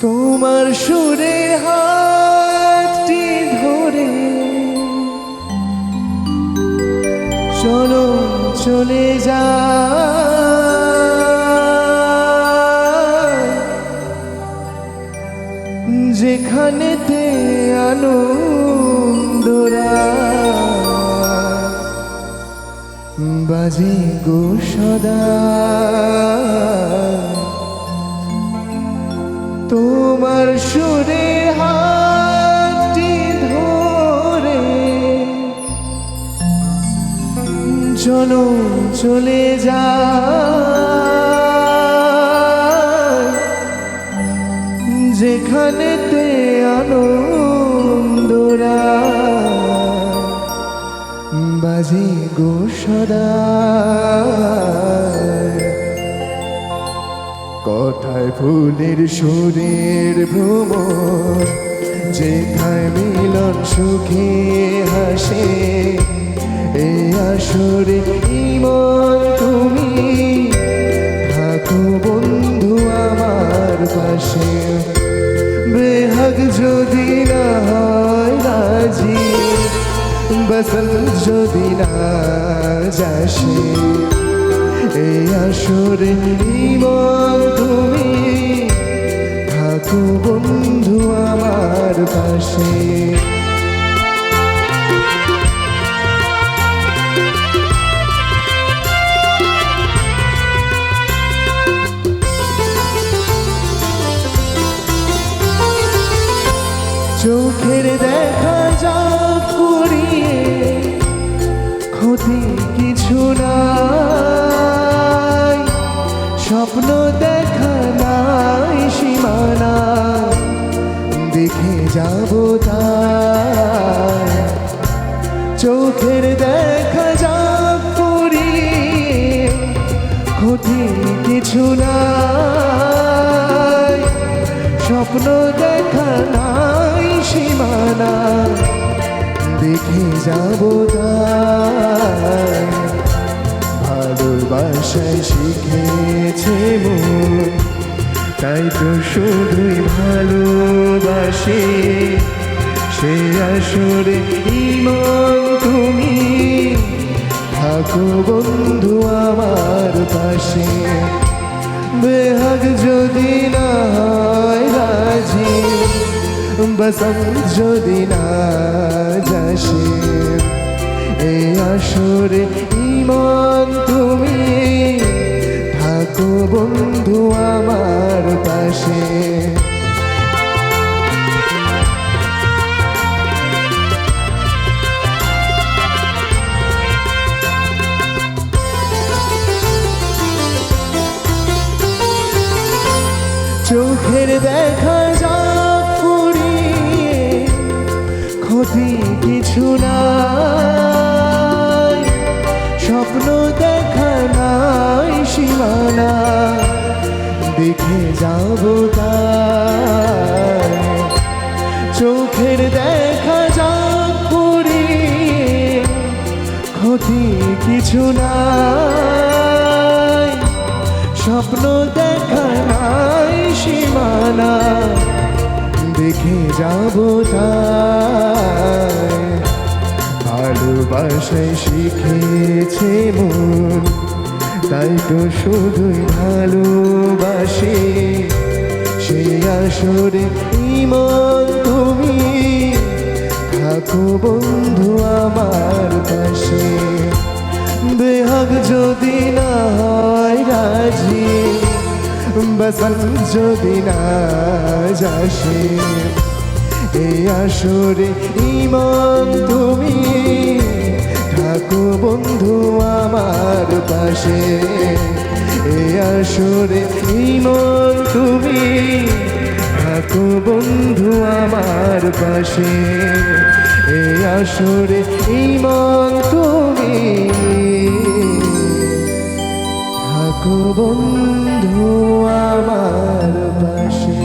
তোমার সুরে হাতটি ধরে চলো চলে যা। যেখানেতে আনন্দরা বাজে গো সদা। তোমার সুরে হাতটি ধরে চলো চলে যা। যেখানেতে আনন্দরা গো সদা কথায় ফুলের সুরের ভ্রমণ যেথায় মিলন সুখে হাসে এ আসরে ইমন বসন্ত যদি না যাসে এই আসরে তুমি ক্ষতি কিছু নাই। স্বপ্ন দেখা নাই, সীমানা দেখে যাব ভালোবাসায় শিখেছে মন, তাই তো শুধুই ভালোবাসে। সে আসরে ইমন তুমি, থাকো বন্ধু পাশে। বেহাগ যদি না হয় রাজি, বসন্ত যদি না যাসে। এই আসরে ইমান তুমি, থাকো বন্ধু আমার পাশে। ক্ষতি কিছু নাই। স্বপ্ন দেখা নাই সীমানা, দেখে যাব তাই। চোখের দেখা যা ফুরিয়ে ক্ষতি কিছু নাই। স্বপ্ন দেখা নাই সীমানা, দেখে যাব তাই। ভালোবাসায় শিখেছে মন। তাই তো শুধুই ভালোবাসে। সে আসরে ইমন তুমি? থাকো বন্ধু আমার পাশে। বেহাগ যদি না হয় রাজি বসন্ত যদি না যাসে। এই আসরে ইমন তুমি? এই মন তুমি থাকো বন্ধু আমার পাশে। এই আসরে ইমন তুমি থাকো বন্ধু আমার পাশে।